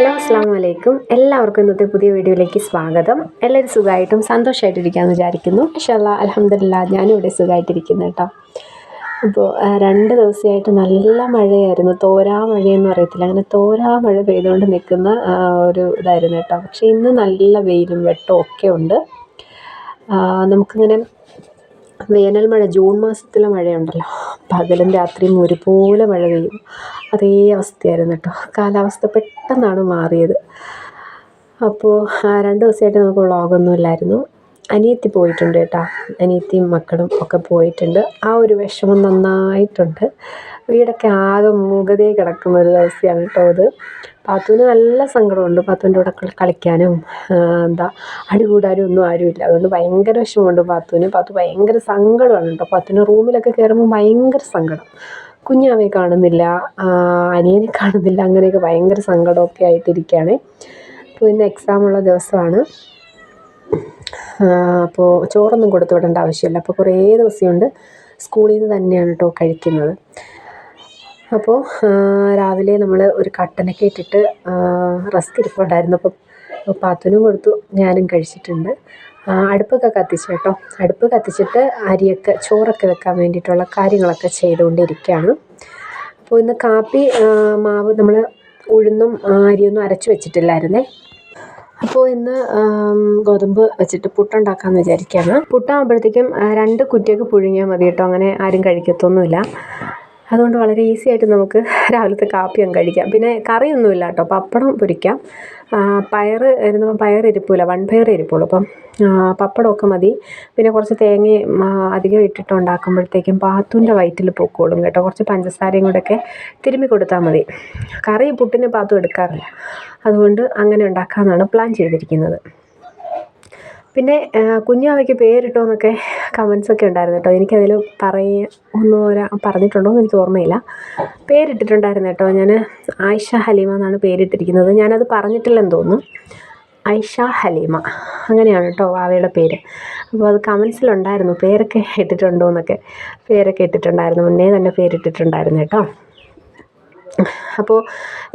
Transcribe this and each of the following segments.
Hello അസ്സാം വലൈക്കും എല്ലാവർക്കും ഇന്നത്തെ പുതിയ വീഡിയോയിലേക്ക് സ്വാഗതം. എല്ലാവരും സുഖമായിട്ടും സന്തോഷമായിട്ടിരിക്കാമെന്ന് വിചാരിക്കുന്നു. ഇൻഷാല്ലാ അലഹമില്ല ഞാനും ഇവിടെ സുഖമായിട്ടിരിക്കുന്നു കേട്ടോ. അപ്പോൾ രണ്ട് ദിവസമായിട്ട് നല്ല മഴയായിരുന്നു. തോരാ മഴയെന്ന് പറയത്തില്ല. അങ്ങനെ തോരാ മഴ പെയ്തുകൊണ്ട് നിൽക്കുന്ന ഒരു ഇതായിരുന്നു കേട്ടോ. പക്ഷേ ഇന്ന് നല്ല വെയിലും വെട്ടവും ഒക്കെ ഉണ്ട്. നമുക്കിങ്ങനെ വേനൽ മഴ ജൂൺ മാസത്തിലെ മഴയുണ്ടല്ലോ. പകലും രാത്രിയും ഒരുപോലെ മഴ പെയ്യും. അതേ അവസ്ഥയായിരുന്നു കേട്ടോ. കാലാവസ്ഥ പെട്ടെന്നാണ് മാറിയത്. അപ്പോൾ രണ്ട് ദിവസമായിട്ട് നമുക്ക് വ്ളോഗൊന്നും ഇല്ലായിരുന്നു. അനിയത്തി പോയിട്ടുണ്ട് കേട്ടോ. അനിയത്തിയും മക്കളും ഒക്കെ പോയിട്ടുണ്ട്. ആ ഒരു വിഷമം നന്നായിട്ടുണ്ട്. വീടൊക്കെ ആകെ മൂകതയെ കിടക്കുന്ന ഒരു ദിവസമാണ് കേട്ടോ അത് പാത്തുവിന് നല്ല സങ്കടമുണ്ട്. പാത്തുവിന്റെ കൂടെ കളിക്കാനും എന്താ എന്താ അടികൂടാനും ഒന്നും ആരുമില്ല. അതുകൊണ്ട് ഭയങ്കര വിഷമമുണ്ട് പാത്തുവിന്. പാത്തു ഭയങ്കര സങ്കടമാണ് കേട്ടോ. പാത്തുവിന് റൂമിലൊക്കെ കയറുമ്പോൾ ഭയങ്കര സങ്കടം. കുഞ്ഞാവയെ കാണുന്നില്ല അനിയനെ കാണുന്നില്ല അങ്ങനെയൊക്കെ ഭയങ്കര സങ്കടമൊക്കെ ആയിട്ടിരിക്കുകയാണ്. അപ്പോൾ ഇന്ന് എക്സാമുള്ള ദിവസമാണ്. അപ്പോൾ ചോറൊന്നും കൊടുത്തു വിടേണ്ട ആവശ്യമില്ല. അപ്പോൾ കുറേ ദിവസമുണ്ട് സ്കൂളിൽ നിന്ന് തന്നെയാണ് കേട്ടോ കഴിക്കുന്നത്. അപ്പോൾ രാവിലെ നമ്മൾ ഒരു കട്ടനൊക്കെ ഇട്ടിട്ട് റസ്ക് ഇരിപ്പുണ്ടായിരുന്നു അപ്പോൾ പാത്തുനും കൊടുത്തു ഞാനും കഴിച്ചിട്ടുണ്ട്. അടുപ്പൊക്കെ കത്തിച്ച് കേട്ടോ. അടുപ്പ് കത്തിച്ചിട്ട് അരിയൊക്കെ ചോറൊക്കെ വെക്കാൻ വേണ്ടിയിട്ടുള്ള കാര്യങ്ങളൊക്കെ ചെയ്തുകൊണ്ടിരിക്കുകയാണ്. അപ്പോൾ ഇന്ന് കാപ്പി മാവ് നമ്മൾ ഉഴുന്നും അരിയൊന്നും അരച്ച് വെച്ചിട്ടില്ലായിരുന്നേ. അപ്പോൾ ഇന്ന് ഗോതമ്പ് വെച്ചിട്ട് പുട്ടുണ്ടാക്കാമെന്ന് വിചാരിക്കുകയാണ്. പുട്ടാകുമ്പോഴത്തേക്കും രണ്ട് കുറ്റിയൊക്കെ പുഴുങ്ങിയാൽ മതി കേട്ടോ. അങ്ങനെ ആരും കഴിക്കത്തൊന്നുമില്ല. അതുകൊണ്ട് വളരെ ഈസി ആയിട്ട് നമുക്ക് രാവിലത്തെ കാപ്പി അങ്ങ് കഴിക്കാം. പിന്നെ കറിയൊന്നുമില്ല കേട്ടോ. പപ്പടം പൊരിക്കാം. പയർ പയറ് ഇരുന്നപ്പോൾ പയർ വൺ പയർ ഇരിപ്പുള്ളൂ. അപ്പം പപ്പടമൊക്കെ മതി. പിന്നെ കുറച്ച് തേങ്ങയും അധികം ഇട്ടിട്ട് ഉണ്ടാക്കുമ്പോഴത്തേക്കും പാത്തുവിന്റെ വയറ്റിൽ പൊക്കോളും കേട്ടോ. കുറച്ച് പഞ്ചസാരയും കൂടെയൊക്കെ തിരുമ്മി കൊടുത്താൽ മതി. കറി പുട്ടിന് പാത്തു എടുക്കാറില്ല. അതുകൊണ്ട് അങ്ങനെ ഉണ്ടാക്കാമെന്നാണ് പ്ലാൻ ചെയ്തിരിക്കുന്നത്. പിന്നെ കുഞ്ഞാവയ്ക്ക് പേരിട്ടോ എന്നൊക്കെ കമൻസൊക്കെ ഉണ്ടായിരുന്നു കേട്ടോ. എനിക്കതിൽ പറയ ഒന്നും ഒരാ പറഞ്ഞിട്ടുണ്ടോ എന്ന് എനിക്ക് ഓർമ്മയില്ല. പേരിട്ടിട്ടുണ്ടായിരുന്നു കേട്ടോ. ഞാൻ ആയിഷ ഹലീമ എന്നാണ് പേരിട്ടിരിക്കുന്നത്. ഞാനത് പറഞ്ഞിട്ടില്ലെന്ന് തോന്നുന്നു. ഐഷ ഹലീമ. അങ്ങനെയാണ് കേട്ടോ വാവയുടെ പേര്. അപ്പോൾ അത് കമൻസിലുണ്ടായിരുന്നു. പേരൊക്കെ ഇട്ടിട്ടുണ്ടോ എന്നൊക്കെ പേരൊക്കെ ഇട്ടിട്ടുണ്ടായിരുന്നു. മുന്നേ തന്നെ പേരിട്ടിട്ടുണ്ടായിരുന്നു കേട്ടോ. അപ്പോൾ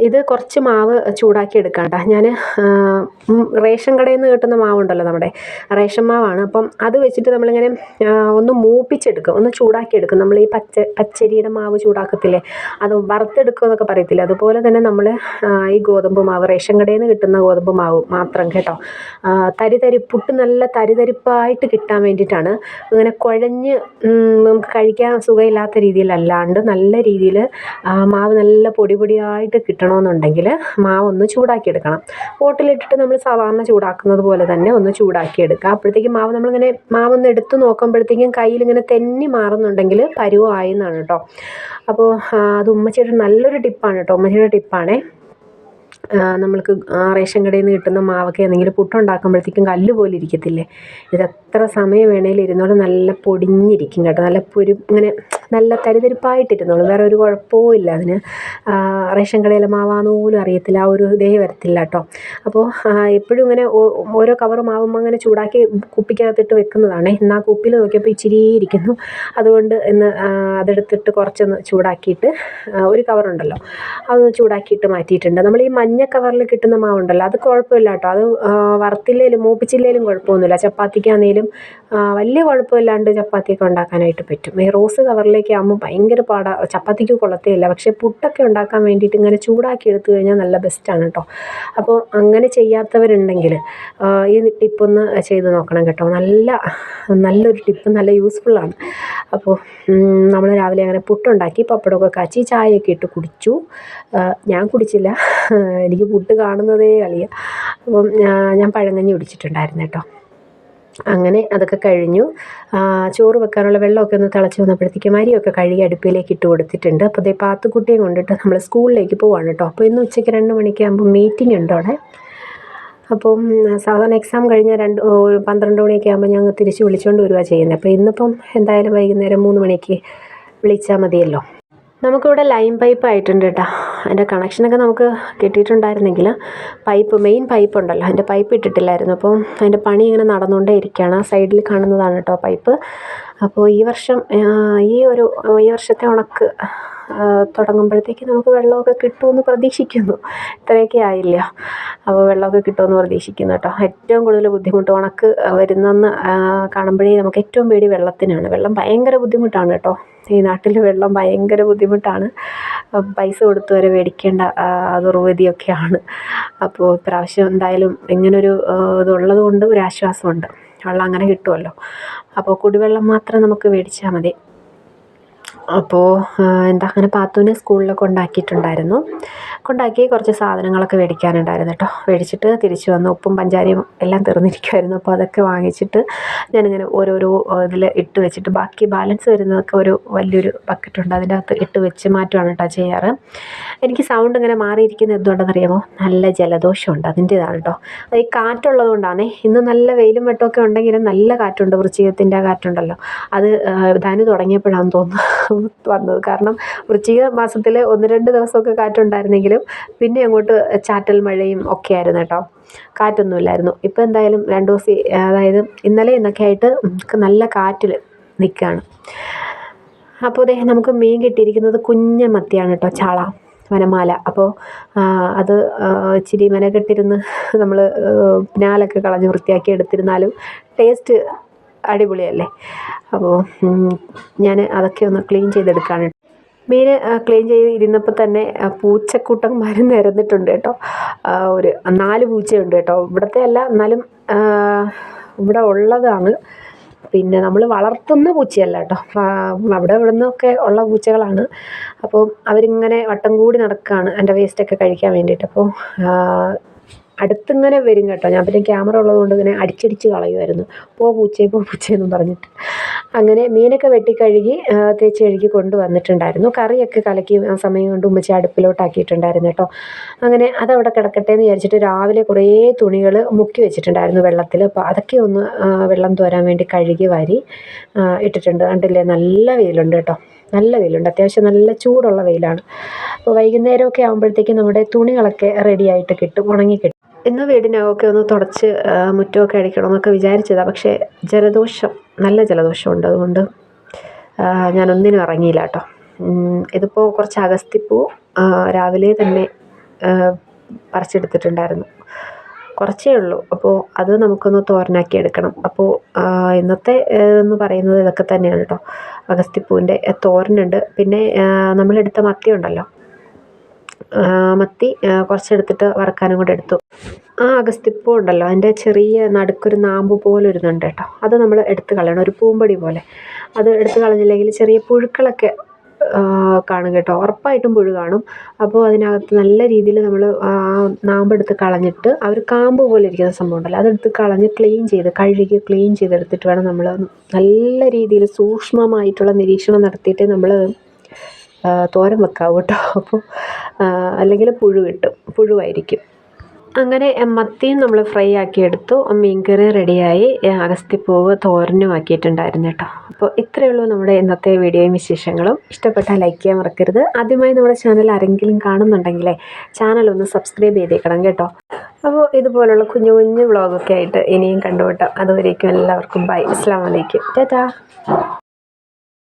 ഇത് കുറച്ച് മാവ് ചൂടാക്കി എടുക്കാം ഞാൻ റേഷൻ കടയിൽ നിന്ന് കിട്ടുന്ന മാവുണ്ടല്ലോ നമ്മുടെ റേഷൻ മാവാണ്. അപ്പം അത് വെച്ചിട്ട് നമ്മളിങ്ങനെ ഒന്ന് മൂപ്പിച്ചെടുക്കും. ഒന്ന് ചൂടാക്കി എടുക്കും നമ്മൾ ഈ പച്ച പച്ചരിയുടെ മാവ് ചൂടാക്കത്തില്ലേ? അത് വറുത്തെടുക്കുക എന്നൊക്കെ പറയത്തില്ലേ? അതുപോലെ തന്നെ നമ്മൾ ഈ ഗോതമ്പ് മാവ് റേഷൻ കടയിൽ നിന്ന് കിട്ടുന്ന ഗോതമ്പ് മാവ് മാത്രം കേട്ടോ. തരിതരി തരി തരി പുട്ട് നല്ല തരിതരിപ്പായിട്ട് കിട്ടാൻ വേണ്ടിയിട്ടാണ്. ഇങ്ങനെ കുഴഞ്ഞ് നമുക്ക് കഴിക്കാൻ സുഖമില്ലാത്ത രീതിയിലല്ലാണ്ട് നല്ല രീതിയിൽ മാവ് നല്ല പൊടി പൊടിയായിട്ട് കിട്ടണമെന്നുണ്ടെങ്കിൽ മാവ് ഒന്ന് ചൂടാക്കിയെടുക്കണം. ഓട്ടിലിട്ടിട്ട് നമ്മൾ സാധാരണ ചൂടാക്കുന്നത് പോലെ തന്നെ ഒന്ന് ചൂടാക്കിയെടുക്കുക. അപ്പോഴത്തേക്കും മാവ് നമ്മളിങ്ങനെ മാവൊന്ന് എടുത്ത് നോക്കുമ്പോഴത്തേക്കും കയ്യിലിങ്ങനെ തെന്നി മാറുന്നുണ്ടെങ്കിൽ പരുവമായി എന്നാണ് കേട്ടോ. അപ്പോൾ അത് ഉമ്മച്ചിയുടെ നല്ലൊരു ടിപ്പാണ് കേട്ടോ. ഉമ്മച്ചിയുടെ ടിപ്പാണേ. നമ്മൾക്ക് റേഷൻ കടയിൽ നിന്ന് കിട്ടുന്ന മാവൊക്കെ എന്തെങ്കിലും പുട്ടുണ്ടാക്കുമ്പോഴത്തേക്കും കല്ല് പോലെ ഇരിക്കത്തില്ലേ? ഇത് എത്ര സമയം വേണേലും ഇരുന്നോളും നല്ല പൊടിഞ്ഞിരിക്കും കേട്ടോ. നല്ല പൊരു ഇങ്ങനെ നല്ല തരിതരിപ്പായിട്ടിരുന്നോളും. വേറെ ഒരു കുഴപ്പവും ഇല്ല അതിന്. റേഷൻ കടയിലെ മാവാന്ന് പോലും അറിയത്തില്ല. ആ ഒരു ഇതേ വരത്തില്ല കേട്ടോ. അപ്പോൾ എപ്പോഴും ഇങ്ങനെ ഓരോ കവർ മാവുമ്പോൾ അങ്ങനെ ചൂടാക്കി കുപ്പിക്കകത്തിട്ട് വെക്കുന്നതാണ്. എന്നാൽ കുപ്പിയിൽ നോക്കിയപ്പോൾ ഇച്ചിരി ഇരിക്കുന്നു. അതുകൊണ്ട് ഇന്ന് അതെടുത്തിട്ട് കുറച്ചൊന്ന് ചൂടാക്കിയിട്ട് ഒരു കവറുണ്ടല്ലോ അതൊന്ന് ചൂടാക്കിയിട്ട് മാറ്റിയിട്ടുണ്ട്. നമ്മൾ ഈ മഞ്ഞ കവറിൽ കിട്ടുന്ന മാവുണ്ടല്ലോ അത് കുഴപ്പമില്ല കേട്ടോ. അത് വറുത്തില്ലേലും മൂപ്പിച്ചില്ലേലും കുഴപ്പമൊന്നുമില്ല. ചപ്പാത്തിക്കാന്നേലും വലിയ കുഴപ്പമില്ലാണ്ട് ചപ്പാത്തിയൊക്കെ ഉണ്ടാക്കാനായിട്ട് പറ്റും. ഈ റോസ് കവറിലേക്ക് ആകുമ്പോൾ ഭയങ്കര പാടാ. ചപ്പാത്തിക്ക് കൊള്ളത്തേയില്ല. പക്ഷേ പുട്ടൊക്കെ ഉണ്ടാക്കാൻ വേണ്ടിയിട്ട് ഇങ്ങനെ ചൂടാക്കി എടുത്തു കഴിഞ്ഞാൽ നല്ല ബെസ്റ്റാണ് കേട്ടോ അപ്പോൾ അങ്ങനെ ചെയ്യാത്തവരുണ്ടെങ്കിൽ ഈ ടിപ്പൊന്ന് ചെയ്ത് നോക്കണം കേട്ടോ. നല്ല നല്ലൊരു ടിപ്പ് നല്ല യൂസ്ഫുള്ളാണ് അപ്പോൾ നമ്മൾ രാവിലെ അങ്ങനെ പുട്ടുണ്ടാക്കി പപ്പടമൊക്കെ കാച്ചി ചായയൊക്കെ ഇട്ട് കുടിച്ചു. ഞാൻ കുടിച്ചില്ല. എനിക്ക് പുട്ട് കാണുന്നതേ കളിയാണ് അപ്പം ഞാൻ പഴങ്കഞ്ഞി കുടിച്ചിട്ടുണ്ടായിരുന്നു കേട്ടോ. അങ്ങനെ അതൊക്കെ കഴിഞ്ഞു. ചോറ് വെക്കാനുള്ള വെള്ളമൊക്കെ ഒന്ന് തിളച്ച് വന്നപ്പോഴത്തേക്കും അരിയൊക്കെ കഴുകി അടുപ്പിലേക്ക് ഇട്ട് കൊടുത്തിട്ടുണ്ട്. അപ്പോൾ അതേ പാത്തുക്കുട്ടിയെ കൊണ്ടിട്ട് നമ്മൾ സ്കൂളിലേക്ക് പോവാണ് കേട്ടോ. അപ്പോൾ ഇന്ന് ഉച്ചയ്ക്ക് രണ്ട് മണിക്കാകുമ്പോൾ മീറ്റിംഗ് ഉണ്ട് അവിടെ. അപ്പം സാധാരണ എക്സാം കഴിഞ്ഞാൽ രണ്ട് പന്ത്രണ്ട് മണിയൊക്കെ ആകുമ്പോൾ ഞങ്ങൾ തിരിച്ച് വിളിച്ചുകൊണ്ട് വരിക ചെയ്യുന്നത് അപ്പോൾ ഇന്നിപ്പം എന്തായാലും വൈകുന്നേരം മൂന്ന് മണിക്ക് വിളിച്ചാൽ മതിയല്ലോ. നമുക്കിവിടെ ലൈൻ പൈപ്പ് ആയിട്ടുണ്ട് കേട്ടോ. അതിന്റെ കണക്ഷനൊക്കെ നമുക്ക് കിട്ടിയിട്ടുണ്ടായിരുന്നെങ്കിൽ പൈപ്പ് മെയിൻ പൈപ്പ് ഉണ്ടല്ലോ അതിന്റെ പൈപ്പ് ഇട്ടിട്ടില്ലായിരുന്നു. അപ്പോൾ അതിന്റെ പണി ഇങ്ങനെ നടന്നുകൊണ്ടേ ഇരിക്കുകയാണ്. ആ സൈഡിൽ കാണുന്നതാണ് കേട്ടോ പൈപ്പ്. അപ്പോൾ ഈ വർഷം ഈ ഒരു ഈ വർഷത്തെ ഉണക്ക് തുടങ്ങുമ്പോഴത്തേക്ക് നമുക്ക് വെള്ളമൊക്കെ കിട്ടുമെന്ന് പ്രതീക്ഷിക്കുന്നു. ഇത്രയൊക്കെ ആയില്ല. അപ്പോൾ വെള്ളമൊക്കെ കിട്ടുമെന്ന് പ്രതീക്ഷിക്കുന്നു കേട്ടോ. ഏറ്റവും കൂടുതൽ ബുദ്ധിമുട്ട് ഉണക്ക് വരുന്നെന്ന് കാണുമ്പോഴേ നമുക്ക് ഏറ്റവും പേടി വെള്ളത്തിനാണ്. വെള്ളം ഭയങ്കര ബുദ്ധിമുട്ടാണ് കേട്ടോ. ഈ നാട്ടിൽ വെള്ളം ഭയങ്കര ബുദ്ധിമുട്ടാണ്. പൈസ കൊടുത്ത് വരെ മേടിക്കേണ്ട ദുർവിധിയൊക്കെയാണ്. അപ്പോൾ ഇപ്രാവശ്യം എന്തായാലും ഇങ്ങനൊരു ഇതുള്ളത് കൊണ്ട് ഒരാശ്വാസമുണ്ട്. വെള്ളം അങ്ങനെ കിട്ടുമല്ലോ അപ്പോൾ കുടിവെള്ളം മാത്രം നമുക്ക് മേടിച്ചാൽ മതി. അപ്പോൾ എന്താ അങ്ങനെ പാത്തുവിനെ സ്കൂളിൽ കൊണ്ടാക്കിയിട്ടുണ്ടായിരുന്നു. കൊണ്ടാക്കി കുറച്ച് സാധനങ്ങളൊക്കെ മേടിക്കാനുണ്ടായിരുന്നു കേട്ടോ. മേടിച്ചിട്ട് തിരിച്ചു വന്നു. ഉപ്പും പഞ്ചാരിയും എല്ലാം തീർന്നിരിക്കുമായിരുന്നു അപ്പോൾ അതൊക്കെ വാങ്ങിച്ചിട്ട് ഞാനിങ്ങനെ ഓരോരോ ഇതിൽ ഇട്ട് വെച്ചിട്ട് ബാക്കി ബാലൻസ് വരുന്നതൊക്കെ ഒരു വലിയൊരു ബക്കറ്റുണ്ട്. അതിന്റെ അകത്ത് ഇട്ട് വെച്ച് മാറ്റുവാണ് കേട്ടോ ചെയ്യാറ്. എനിക്ക് സൗണ്ട് ഇങ്ങനെ മാറിയിരിക്കുന്നത് എന്തുകൊണ്ടെന്നറിയാമോ? നല്ല ജലദോഷമുണ്ട്. അതിന്റേതാണ് കേട്ടോ. അത് ഈ കാറ്റുള്ളത് കൊണ്ടാണേ ഇന്ന് നല്ല വെയിലും വെട്ടമൊക്കെ ഉണ്ടെങ്കിലും നല്ല കാറ്റുണ്ട്. വൃശ്ചികത്തിന്റെ കാറ്റുണ്ടല്ലോ. അത് ധനു തുടങ്ങിയപ്പോഴാണെന്ന് തോന്നുന്നു. വന്നത്. കാരണം വൃശ്ചിക മാസത്തിൽ ഒന്ന് രണ്ട് ദിവസമൊക്കെ കാറ്റുണ്ടായിരുന്നെങ്കിലും പിന്നെ അങ്ങോട്ട് ചാറ്റൽ മഴയും ഒക്കെ ആയിരുന്നു കേട്ടോ. കാറ്റൊന്നുമില്ലായിരുന്നു. ഇപ്പോൾ എന്തായാലും രണ്ട് ദിവസം അതായത് ഇന്നലെ ഇന്നൊക്കെ ആയിട്ട് നല്ല കാറ്റിൽ നിൽക്കുകയാണ്. അപ്പോൾ അതെ നമുക്ക് മീൻ കിട്ടിയിരിക്കുന്നത് കുഞ്ഞ മത്തിയാണ് കേട്ടോ ചാള വനമാല. അപ്പോൾ അത് ഇച്ചിരി മെനക്കെട്ടിരുന്ന് നമ്മൾ പിന്നാലൊക്കെ കളഞ്ഞ് വൃത്തിയാക്കി എടുത്തിരുന്നാലും ടേസ്റ്റ് അടിപൊളിയല്ലേ? അപ്പോൾ ഞാൻ അതൊക്കെ ഒന്ന് ക്ലീൻ ചെയ്തെടുക്കാൻ മീൻ ക്ലീൻ ചെയ്ത് ഇരുന്നപ്പോൾ തന്നെ പൂച്ചക്കൂട്ടന്മാർ നിരന്നിട്ടുണ്ട് കേട്ടോ. ഒരു നാല് പൂച്ചയുണ്ട് കേട്ടോ. ഇവിടുത്തെ അല്ല എന്നാലും ഇവിടെ ഉള്ളതാണ്. പിന്നെ നമ്മൾ വളർത്തുന്ന പൂച്ചയല്ല കേട്ടോ. അവിടെ ഇവിടെ നിന്നൊക്കെ ഉള്ള പൂച്ചകളാണ്. അപ്പോൾ അവരിങ്ങനെ വട്ടം കൂടി നടക്കുകയാണ് എന്റെ വേസ്റ്റൊക്കെ കഴിക്കാൻ വേണ്ടിയിട്ട്. അപ്പോൾ അടുത്തിങ്ങനെ വരും കേട്ടോ. ഞാൻ പിന്നെ ക്യാമറ ഉള്ളതുകൊണ്ട് ഇങ്ങനെ അടിച്ചടിച്ച് കളയുമായിരുന്നു പോ പൂച്ചേ പോ പൂച്ചേ പറഞ്ഞിട്ട്. അങ്ങനെ മീനൊക്കെ വെട്ടിക്കഴുകി തേച്ച് കഴുകി കൊണ്ടുവന്നിട്ടുണ്ടായിരുന്നു. കറിയൊക്കെ കലക്കി ആ സമയം കൊണ്ട് ഉമ്മച്ചി അടുപ്പിലോട്ടാക്കിയിട്ടുണ്ടായിരുന്നു കേട്ടോ. അങ്ങനെ അതവിടെ കിടക്കട്ടെ എന്ന് വിചാരിച്ചിട്ട് രാവിലെ കുറേ തുണികൾ മുക്കി വെച്ചിട്ടുണ്ടായിരുന്നു വെള്ളത്തിൽ അപ്പോൾ അതൊക്കെ ഒന്ന് വെള്ളം തോരാൻ വേണ്ടി കഴുകി വാരി ഇട്ടിട്ടുണ്ട്. കണ്ടില്ലേ? നല്ല വെയിലുണ്ട് കേട്ടോ. നല്ല വെയിലുണ്ട്. അത്യാവശ്യം നല്ല ചൂടുള്ള വെയിലാണ്. അപ്പോൾ വൈകുന്നേരമൊക്കെ ആകുമ്പോഴത്തേക്കും നമ്മുടെ തുണികളൊക്കെ റെഡിയായിട്ട് കിട്ടും ഉണങ്ങി കിട്ടും. ഇന്ന് വീടിനകമൊക്കെ ഒന്ന് തുടച്ച് മുറ്റമൊക്കെ അടിക്കണം എന്നൊക്കെ വിചാരിച്ചതാണ് പക്ഷേ ജലദോഷം നല്ല ജലദോഷം ഉണ്ട് അതുകൊണ്ട് ഞാനൊന്നിനും ഇറങ്ങിയില്ല കേട്ടോ. ഇതിപ്പോൾ കുറച്ച് അഗസ്തിപ്പൂ രാവിലെ തന്നെ പറിച്ചെടുത്തിട്ടുണ്ടായിരുന്നു. കുറച്ചേ ഉള്ളൂ. അപ്പോൾ അത് നമുക്കൊന്ന് തോരനാക്കി എടുക്കണം. അപ്പോൾ ഇന്നത്തെ എന്ന് പറയുന്നത് ഇതൊക്കെ തന്നെയാണ് കേട്ടോ. അഗസ്തിപ്പൂവിന്റെ തോരനുണ്ട്. പിന്നെ നമ്മളെടുത്ത മത്തി ഉണ്ടല്ലോ. മത്തി കുറച്ചെടുത്തിട്ട് വറക്കാനും കൂടെ എടുത്തു. ആ അഗസ്തിപ്പൂ ഉണ്ടല്ലോ. അതിന്റെ ചെറിയ നടുക്കൊരു നാമ്പ് പോലെ ഒരിതുണ്ട് കേട്ടോ. അത് നമ്മൾ എടുത്ത് കളയണം. ഒരു പൂമ്പടി പോലെ. അത് എടുത്ത് കളഞ്ഞില്ലെങ്കിൽ ചെറിയ പുഴുക്കളൊക്കെ കാണും കേട്ടോ. ഉറപ്പായിട്ടും പുഴു കാണും. അപ്പോൾ അതിനകത്ത് നല്ല രീതിയിൽ നമ്മൾ ആ നാമ്പെടുത്ത് കളഞ്ഞിട്ട് ആ ഒരു കാമ്പ് പോലെ ഇരിക്കുന്ന സംഭവം ഉണ്ടല്ലോ. അതെടുത്ത് കളഞ്ഞ് ക്ലീൻ ചെയ്ത് കഴുകി ക്ലീൻ ചെയ്തെടുത്തിട്ട് വേണം നമ്മൾ നല്ല രീതിയിൽ സൂക്ഷ്മമായിട്ടുള്ള നിരീക്ഷണം നടത്തിയിട്ട് നമ്മൾ തോരൻ വെക്കാവൂ കേട്ടോ. അപ്പോൾ അല്ലെങ്കിൽ പുഴു കിട്ടും. പുഴുവായിരിക്കും. അങ്ങനെ മത്തിയും നമ്മൾ ഫ്രൈ ആക്കിയെടുത്തു. മീൻകറി റെഡിയായി. അഗസ്തിപ്പൂവ് തോരനും ആക്കിയിട്ടുണ്ടായിരുന്നു കേട്ടോ. അപ്പോൾ ഇത്രയേ ഉള്ളൂ നമ്മുടെ ഇന്നത്തെ വീഡിയോയും വിശേഷങ്ങളും. ഇഷ്ടപ്പെട്ടാൽ ലൈക്ക് ചെയ്യാൻ മറക്കരുത്. ആദ്യമായി നമ്മുടെ ചാനൽ ആരെങ്കിലും കാണുന്നുണ്ടെങ്കിലേ ചാനൽ ഒന്ന് സബ്സ്ക്രൈബ് ചെയ്തേക്കണം കേട്ടോ. അപ്പോൾ ഇതുപോലുള്ള കുഞ്ഞു കുഞ്ഞു വ്ളോഗൊക്കെ ആയിട്ട് ഇനിയും കണ്ടുപോട്ടോ അതുവരേക്കും എല്ലാവർക്കും ബൈ. അസ്സാം വലൈക്കും ടാറ്റാ.